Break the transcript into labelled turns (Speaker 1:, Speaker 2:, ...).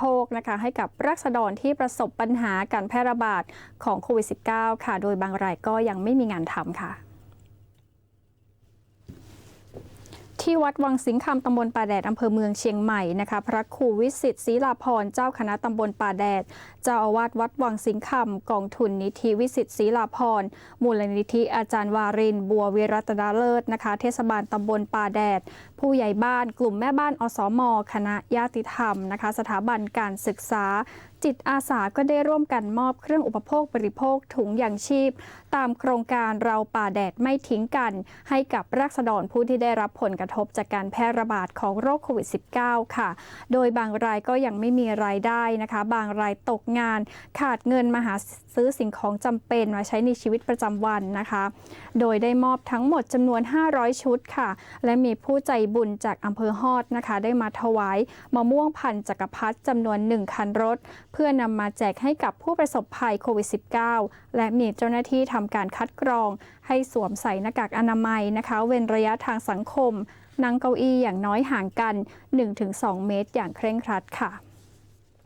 Speaker 1: ภคนะคะให้กับรัษฎรที่ประสบปัญหาการแพร่ระบาดของโควิด -19 ค่ะ โดยบางรายก็ยังไม่มีงานทำค่ะ ที่วัดวังสิงคำตำบลป่าแดดอำเภอเมืองเชียงใหม่นะคะพระครูวิสิตศรีลาพรเจ้าคณะตำบลป่าแดด เจ้าอาวาสวัดวังสิงคำกองทุนนิธิวิสิตศรีลาพรมูลนิธิอาจารย์วาริน บัววิรัตนาเลิศนะคะเทศบาลตำบลป่าแดด ผู้ใหญ่บ้านกลุ่มแม่บ้านอสม คณะญาติธรรมนะคะสถาบันการศึกษา จิตอาสาก็ได้ร่วมกันมอบเครื่องอุปโภคบริโภคถุงยางชีพ ตามโครงการเราป่าแดดไม่ทิ้งกัน ให้กับราษฎรผู้ที่ได้รับผลกระทบจากการแพร่ระบาดของโรคโควิด -19 ค่ะ โดยบางรายก็ยังไม่มีรายได้นะคะ บางรายตกงานขาดเงินมาหาซื้อสิ่งของจำเป็นมาใช้ในชีวิตประจำวันนะคะ โดยได้มอบทั้งหมดจำนวน 500 ชุดค่ะ และมีผู้ใจบุญจากอำเภอฮอดนะคะ ได้มาถวายมะม่วงพันธุ์จักรพรรดิจำนวน 1 คันรถ เพื่อนำมาแจกให้กับผู้ประสบภัยโควิด -19 และมีเจ้าหน้าที่ทำการคัดกรอง ให้สวมใส่หน้ากากอนามัยนะคะ เว้นระยะทางสังคม นั่งเก้าอี้อย่างน้อยห่างกัน 1-2 เมตรอย่างเคร่งครัดค่ะ